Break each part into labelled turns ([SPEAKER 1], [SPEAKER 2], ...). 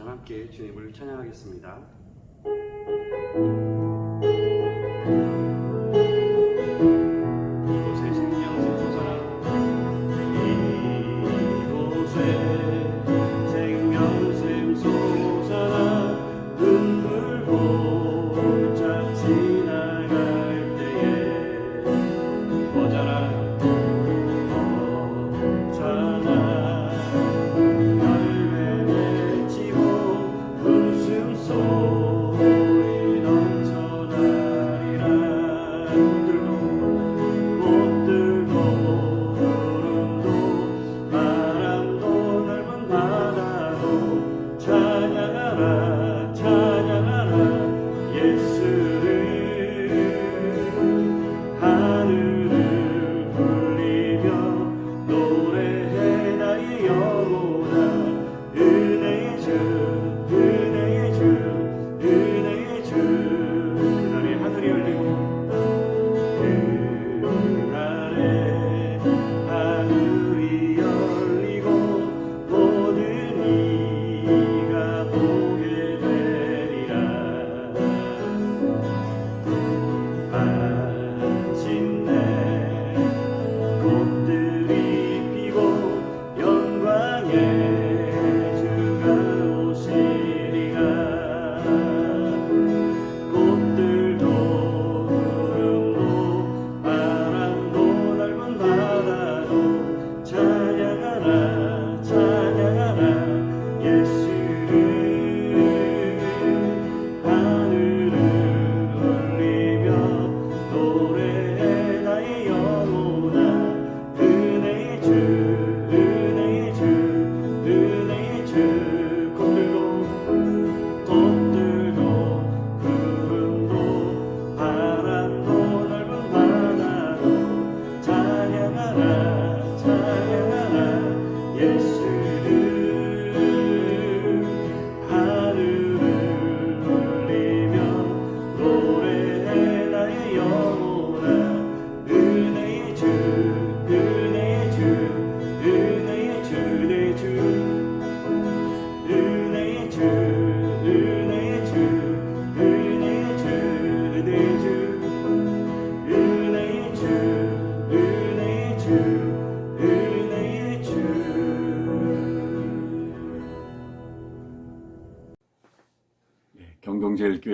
[SPEAKER 1] 함께 주님을 찬양하겠습니다.
[SPEAKER 2] Thank you.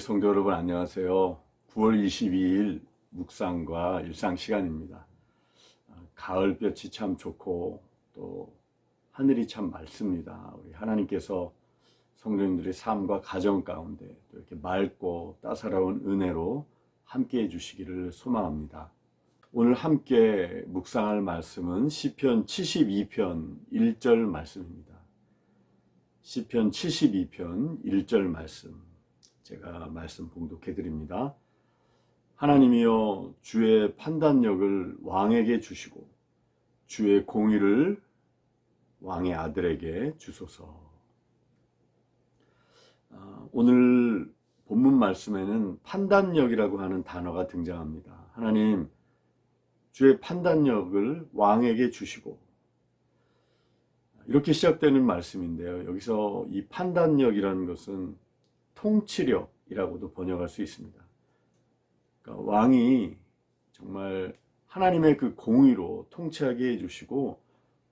[SPEAKER 2] 성도 여러분 안녕하세요. 9월 22일 묵상과 일상 시간입니다. 아, 가을볕이 참 좋고 또 하늘이 참 맑습니다. 우리 하나님께서 성도님들의 삶과 가정 가운데 또 이렇게 맑고 따사로운 은혜로 함께 해주시기를 소망합니다. 오늘 함께 묵상할 말씀은 시편 72편 1절 말씀입니다. 시편 72편 1절 말씀 제가 말씀 봉독해 드립니다. 하나님이여 주의 판단력을 왕에게 주시고 주의 공의를 왕의 아들에게 주소서. 아, 오늘 본문 말씀에는 판단력이라고 하는 단어가 등장합니다. 하나님 주의 판단력을 왕에게 주시고 이렇게 시작되는 말씀인데요. 여기서 이 판단력이라는 것은 통치력이라고도 번역할 수 있습니다. 그러니까 왕이 정말 하나님의 그 공의로 통치하게 해주시고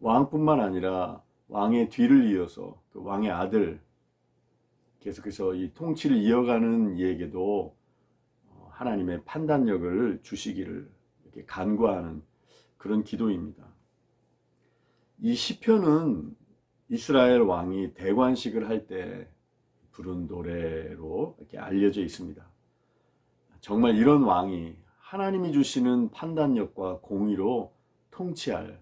[SPEAKER 2] 왕뿐만 아니라 왕의 뒤를 이어서 그 왕의 아들 계속해서 이 통치를 이어가는 이에게도 어, 하나님의 판단력을 주시기를 이렇게 간구하는 그런 기도입니다. 이 시편은 이스라엘 왕이 대관식을 할때 부른 노래로 이렇게 알려져 있습니다. 정말 이런 왕이 하나님이 주시는 판단력과 공의로 통치할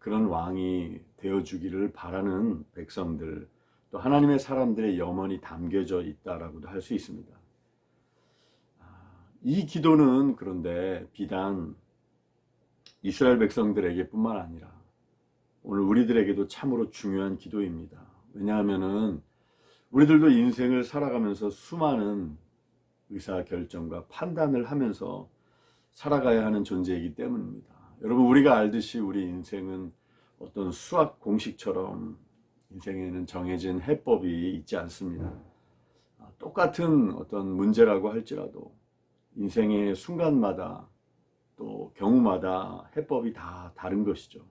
[SPEAKER 2] 그런 왕이 되어 주기를 바라는 백성들 또 하나님의 사람들의 염원이 담겨져 있다라고도 할 수 있습니다. 이 기도는 그런데 비단 이스라엘 백성들에게 뿐만 아니라 오늘 우리들에게도 참으로 중요한 기도입니다. 왜냐하면은 우리들도 인생을 살아가면서 수많은 의사 결정과 판단을 하면서 살아가야 하는 존재이기 때문입니다. 여러분 우리가 알듯이 우리 인생은 어떤 수학 공식처럼 인생에는 정해진 해법이 있지 않습니다. 아, 똑같은 어떤 문제라고 할지라도 인생의 순간마다 또 경우마다 해법이 다 다른 것이죠.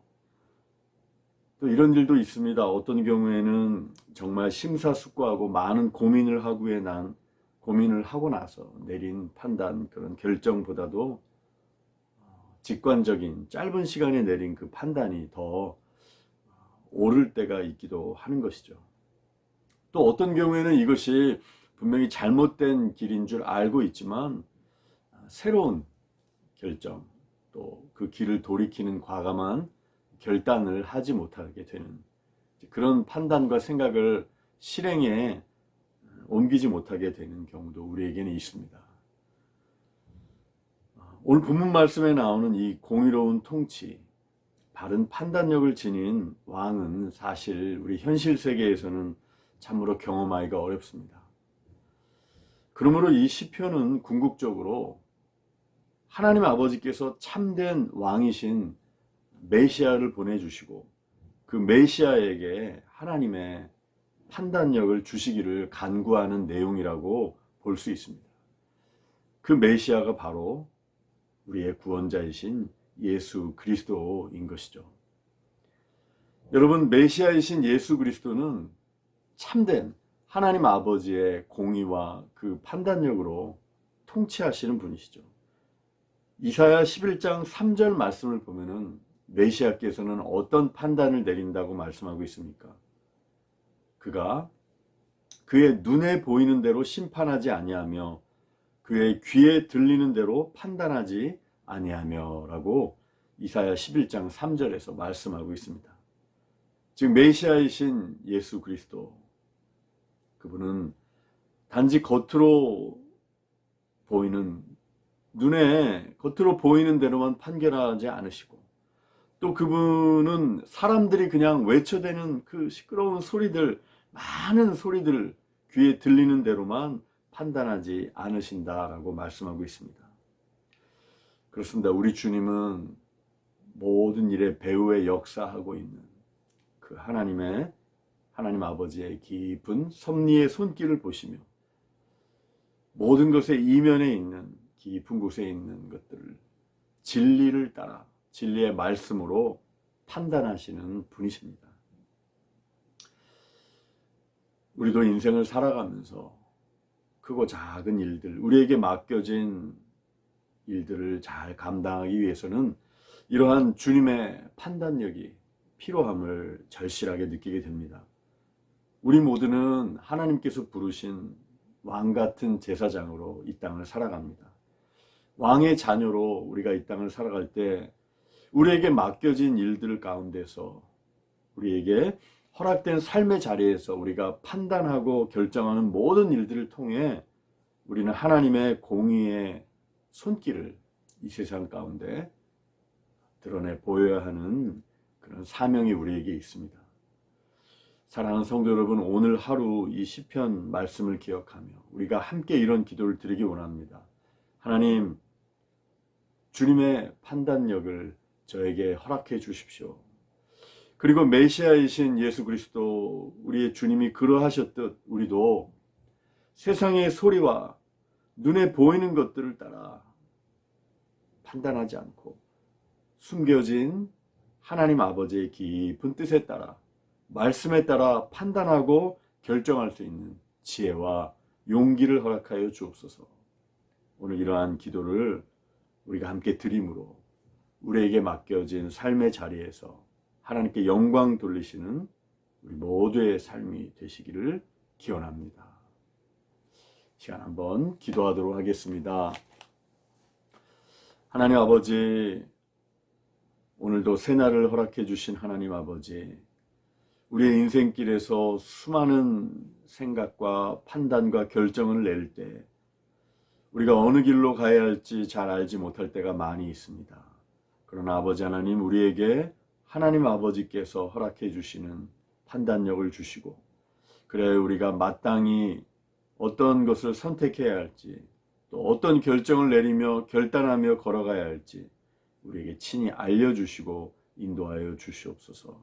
[SPEAKER 2] 또 이런 일도 있습니다. 어떤 경우에는 정말 심사숙고하고 많은 고민을 하고에 난 고민을 하고 나서 내린 판단 그런 결정보다도 어, 직관적인 짧은 시간에 내린 그 판단이 더 옳을 때가 있기도 하는 것이죠. 또 어떤 경우에는 이것이 분명히 잘못된 길인 줄 알고 있지만 아, 새로운 결정 또 그 길을 돌이키는 과감한 결단을 하지 못하게 되는 그런 판단과 생각을 실행에 옮기지 못하게 되는 경우도 우리에게는 있습니다. 오늘 본문 말씀에 나오는 이 공의로운 통치, 바른 판단력을 지닌 왕은 사실 우리 현실 세계에서는 참으로 경험하기가 어렵습니다. 그러므로 이 시편은 궁극적으로 하나님 아버지께서 참된 왕이신 메시아를 보내주시고 그 메시아에게 하나님의 판단력을 주시기를 간구하는 내용이라고 볼 수 있습니다. 그 메시아가 바로 우리의 구원자이신 예수 그리스도인 것이죠. 여러분, 메시아이신 예수 그리스도는 참된 하나님 아버지의 공의와 그 판단력으로 통치하시는 분이시죠. 이사야 11장 3절 말씀을 보면은 메시아께서는 어떤 판단을 내린다고 말씀하고 있습니까? 그가 그의 눈에 보이는 대로 심판하지 아니하며 그의 귀에 들리는 대로 판단하지 아니하며라고 이사야 11장 3절에서 말씀하고 있습니다. 즉 메시아이신 예수 그리스도 그분은 단지 겉으로 보이는 눈에 겉으로 보이는 대로만 판결하지 않으시고 또 그분은 사람들이 그냥 외쳐대는 그 시끄러운 소리들 많은 소리들 귀에 들리는 대로만 판단하지 않으신다라고 말씀하고 있습니다. 그렇습니다. 우리 주님은 모든 일에 배후에 역사하고 있는 그 하나님의 하나님 아버지의 깊은 섭리의 손길을 보시며 모든 것의 이면에 있는 깊은 곳에 있는 것들을 진리를 따라 진리의 말씀으로 판단하시는 분이십니다. 우리도 인생을 살아가면서 크고 작은 일들, 우리에게 맡겨진 일들을 잘 감당하기 위해서는 이러한 주님의 판단력이 필요함을 절실하게 느끼게 됩니다. 우리 모두는 하나님께서 부르신 왕 같은 제사장으로 이 땅을 살아갑니다. 왕의 자녀로 우리가 이 땅을 살아갈 때 우리에게 맡겨진 일들 가운데서 우리에게 허락된 삶의 자리에서 우리가 판단하고 결정하는 모든 일들을 통해 우리는 하나님의 공의의 손길을 이 세상 가운데 드러내 보여야 하는 그런 사명이 우리에게 있습니다. 사랑하는 성도 여러분, 오늘 하루 이 시편 말씀을 기억하며 우리가 함께 이런 기도를 드리기 원합니다. 하나님, 주님의 판단력을 저에게 허락해 주십시오. 그리고 메시아이신 예수 그리스도 우리의 주님이 그러하셨듯 우리도 세상의 소리와 눈에 보이는 것들을 따라 판단하지 않고 숨겨진 하나님 아버지의 깊은 뜻에 따라 말씀에 따라 판단하고 결정할 수 있는 지혜와 용기를 허락하여 주옵소서. 오늘 이러한 기도를 우리가 함께 드림으로 우리에게 맡겨진 삶의 자리에서 하나님께 영광 돌리시는 우리 모두의 삶이 되시기를 기원합니다. 시간 한번 기도하도록 하겠습니다. 하나님 아버지, 오늘도 새날을 허락해 주신 하나님 아버지, 우리의 인생길에서 수많은 생각과 판단과 결정을 낼 때, 우리가 어느 길로 가야 할지 잘 알지 못할 때가 많이 있습니다. 그러나 아버지 하나님, 우리에게 하나님 아버지께서 허락해 주시는 판단력을 주시고, 그래 우리가 마땅히 어떤 것을 선택해야 할지, 또 어떤 결정을 내리며 결단하며 걸어가야 할지, 우리에게 친히 알려주시고 인도하여 주시옵소서.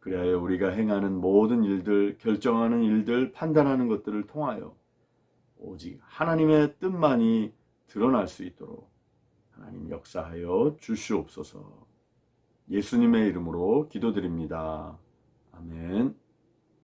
[SPEAKER 2] 그리하여 우리가 행하는 모든 일들, 결정하는 일들, 판단하는 것들을 통하여 오직 하나님의 뜻만이 드러날 수 있도록 하나님 역사하여 주시옵소서. 예수님의 이름으로 기도드립니다. 아멘.